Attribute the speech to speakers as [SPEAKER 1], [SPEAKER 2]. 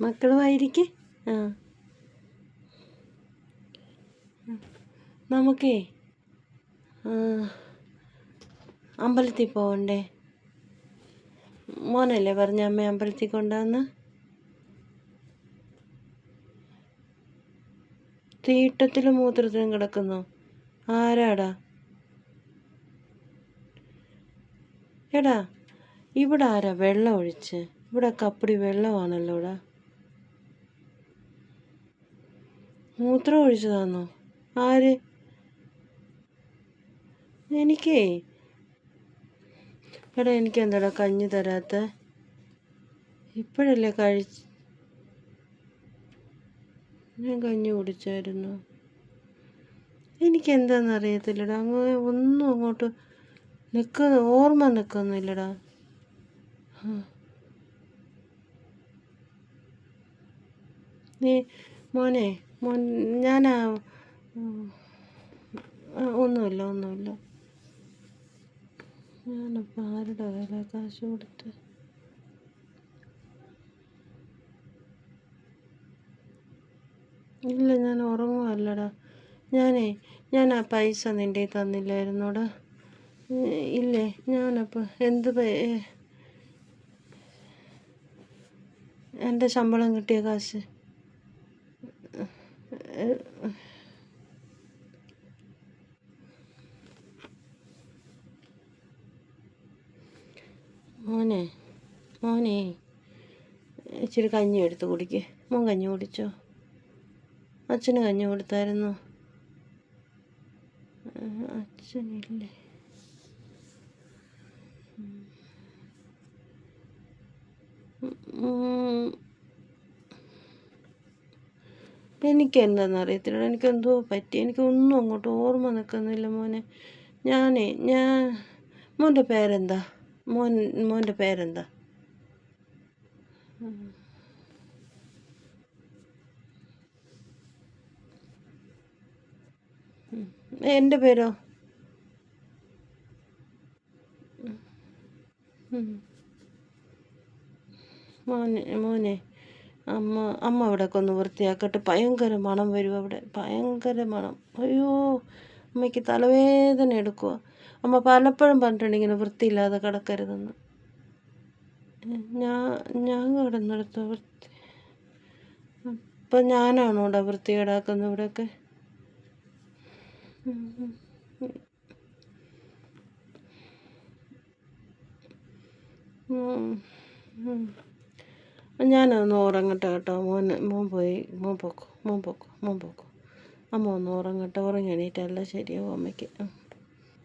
[SPEAKER 1] മക്കളുമായിരിക്കെ? ആ. നമുക്കേ അമ്പലത്തിൽ പോകണ്ടേ മോനല്ലേ പറഞ്ഞ അമ്മ അമ്പലത്തിൽ കൊണ്ടുവന്ന്? തീട്ടത്തിലും മൂത്രത്തിലും കിടക്കുന്നു? ആരാടാ? എടാ ഇവിടെ ആരാ വെള്ളം ഒഴിച്ച്? ഇവിടെ കപ്പടി വെള്ളമാണല്ലോ ഇവിടെ. മൂത്രം ഒഴിച്ചതാന്നോ? ആര്? എനിക്കേ. എടാ എനിക്ക് എന്താടാ കഞ്ഞി തരാത്ത? ഇപ്പോഴല്ലേ കഴിച്ച് ഞാൻ കഞ്ഞി കുടിച്ചായിരുന്നു. എനിക്ക് എന്താണെന്ന് അറിയത്തില്ലടാ. അങ്ങ് ഒന്നും അങ്ങോട്ട് നിൽക്കുന്ന ഓർമ്മ നിൽക്കുന്നില്ലടാ ആ. നീ മോനെ മോൻ ഞാൻ ഒന്നുമില്ല ഒന്നുമില്ല. ഞാനപ്പോൾ ആരുടെ കയ്യിലാ കാശ് കൊടുത്ത്? ഇല്ല ഞാൻ ഉറങ്ങുമല്ലടാ ഞാനേ ഞാൻ ആ പൈസ നിന്റെ തന്നില്ലായിരുന്നോടാ. ഇല്ലേ ഞാനപ്പോൾ എന്ത് എന്റെ ശമ്പളം കിട്ടിയ കാശ്? മോനെ മോനെ ഇച്ചിരി കഞ്ഞി എടുത്ത് കുടിക്ക്. മോൻ കഞ്ഞി കുടിച്ചോ? അച്ഛന് കഞ്ഞി കൊടുത്തായിരുന്നു? അച്ഛനില്ലേ? ഉം. എനിക്ക് എന്താണെന്ന് അറിയത്തില്ല എനിക്ക് എന്തോ പറ്റി. എനിക്കൊന്നും അങ്ങോട്ട് ഓർമ്മ നിൽക്കുന്നില്ല മോനെ. ഞാനേ ഞാൻ മോന്റെ പേരെന്താ? മോൻ മോന്റെ പേരെന്താ? എന്റെ പേരോ? മോനെ മോനെ. അമ്മ അമ്മ അവിടെയൊക്കെ ഒന്ന് വൃത്തിയാക്കട്ടെ. ഭയങ്കര മണം വരും അവിടെ. ഭയങ്കര മണം. അയ്യോ അമ്മയ്ക്ക് തലവേദന എടുക്കുക അമ്മ പലപ്പോഴും പറഞ്ഞിട്ടുണ്ട് ഇങ്ങനെ വൃത്തിയില്ലാതെ കിടക്കരുതെന്ന്. ഞാൻ ഞാൻ കിടന്നെടുത്ത വൃത്തി? ഇപ്പം ഞാനാണോ ഇവിടെ വൃത്തികേടാക്കുന്നത് ഇവിടെയൊക്കെ. ഉം, ഉം. ഞാനൊന്ന് ഉറങ്ങട്ടെ കേട്ടോ. മോൻ മോൻ പോയി. മോൻ പോക്കോ മോൻ പോക്കോ മോൻ പോക്കോ. അമ്മ ഒന്ന് ഉറങ്ങട്ടെ. ഉറങ്ങി എണീറ്റല്ല ശരിയാവും അമ്മയ്ക്ക്. ഉം.